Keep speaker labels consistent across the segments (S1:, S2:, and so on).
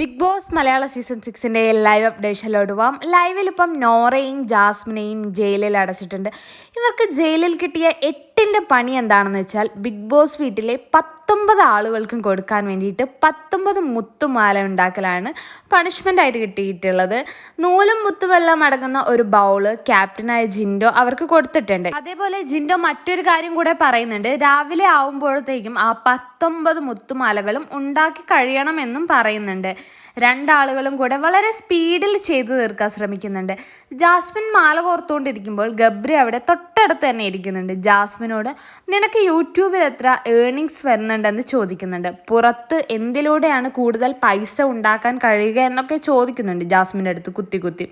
S1: Big Boss മലയാള season സിക്സിന്റെ live അപ്ഡേഷനിലോട്ട് പോവാം. ലൈവിൽ ഇപ്പം നോറയും ജാസ്മിനെയും ജയിലിൽ അടച്ചിട്ടുണ്ട്. ഇവർക്ക് ജയിലിൽ കിട്ടിയ എട്ടിന്റെ പണി എന്താണെന്ന് വെച്ചാൽ ബിഗ് ബോസ് വീട്ടിലെ പത്തൊമ്പത് ആളുകൾക്കും കൊടുക്കാൻ വേണ്ടിയിട്ട് പത്തൊമ്പത് മുത്തുമാല ഉണ്ടാക്കലാണ് പണിഷ്മെന്റായിട്ട് കിട്ടിയിട്ടുള്ളത്. നൂലും മുത്തുമെല്ലാം അടങ്ങുന്ന ഒരു ബൗൾ ക്യാപ്റ്റനായ ജിൻഡോ അവർക്ക് കൊടുത്തിട്ടുണ്ട്. അതേപോലെ ജിൻഡോ മറ്റൊരു കാര്യം കൂടെ പറയുന്നുണ്ട്. രാവിലെ ആവുമ്പോഴത്തേക്കും ആ പത്തൊമ്പത് മുത്തുമാലകളും ഉണ്ടാക്കി കഴിയണമെന്നും പറയുന്നുണ്ട്. രണ്ടാളുകളും കൂടെ വളരെ സ്പീഡിൽ ചെയ്തു തീർക്കാൻ ശ്രമിക്കുന്നുണ്ട്. ജാസ്മിൻ മാല കോർത്തുകൊണ്ടിരിക്കുമ്പോൾ ഗബ്രി അവിടെ തൊട്ടടുത്ത് തന്നെ ഇരിക്കുന്നുണ്ട്. ജാസ്മിനോട് നിനക്ക് യൂട്യൂബിൽ എത്ര ഏണിങ്സ് വരുന്നുണ്ടെന്ന് ചോദിക്കുന്നുണ്ട്. പുറത്ത് എന്തിലൂടെയാണ് കൂടുതൽ പൈസ ഉണ്ടാക്കാൻ കഴിയുക എന്നൊക്കെ ചോദിക്കുന്നുണ്ട് ജാസ്മിന്റെ അടുത്ത് കുത്തി കുത്തി.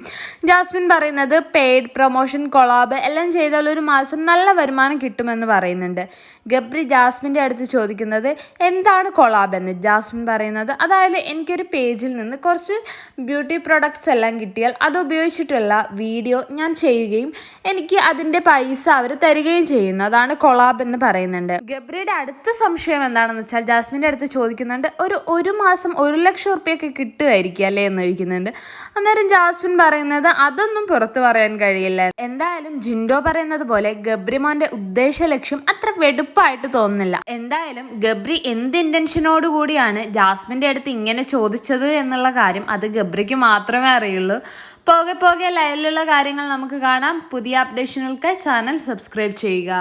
S1: ജാസ്മിൻ പറയുന്നത് പെയ്ഡ് പ്രൊമോഷൻ കൊളാബ് എല്ലാം ചെയ്താൽ ഒരു മാസം നല്ല വരുമാനം കിട്ടുമെന്ന് പറയുന്നുണ്ട്. ഗബ്രി ജാസ്മിന്റെ അടുത്ത് ചോദിക്കുന്നത് എന്താണ് കൊളാബ് എന്ന്? ജാസ്മിൻ പറയുന്നത് അതായത് എനിക്കൊരു പേജിൽ നിന്ന് കുറച്ച് ബ്യൂട്ടി പ്രൊഡക്ട്സ് എല്ലാം കിട്ടിയാൽ അത് ഉപയോഗിച്ചിട്ടുള്ള വീഡിയോ ഞാൻ ചെയ്യുകയും എനിക്ക് അതിന്റെ പൈസ അവർ തരികയും ചെയ്യുന്നു. അതാണ് കൊളാബ് എന്ന് പറയുന്നുണ്ട്. ഗബ്രിയുടെ അടുത്ത സംശയം എന്താണെന്ന് വെച്ചാൽ ജാസ്മിന്റെ അടുത്ത് ചോദിക്കുന്നുണ്ട് ഒരു ഒരു മാസം ഒരു ലക്ഷം റുപ്യൊക്കെ കിട്ടുമായിരിക്കും അല്ലേ? എന്ന് ചോദിക്കുന്നുണ്ട്. അന്നേരം ജാസ്മിൻ പറയുന്നത് അതൊന്നും പുറത്തു പറയാൻ കഴിയില്ല. എന്തായാലും ജിൻഡോ പറയുന്നത് പോലെ ഗബ്രിമോന്റെ ഉദ്ദേശ ലക്ഷ്യം അത്ര വെടുപ്പായിട്ട് തോന്നുന്നില്ല. എന്തായാലും ഗബ്രി എന്ത് ഇന്റൻഷനോട് കൂടിയാണ് ജാസ്മിന്റെ അടുത്ത് ഇങ്ങനെ ചോദിച്ചത് എന്നുള്ള കാര്യം അത് ഗബ്രിക്ക് മാത്രമേ അറിയുള്ളൂ. പോകെ പോകെ ലൈവിലുള്ള കാര്യങ്ങൾ നമുക്ക് കാണാം. പുതിയ അപ്ഡേഷനുകൾക്ക് ചാനൽ സബ്സ്ക്രൈബ് ചെയ്യുക.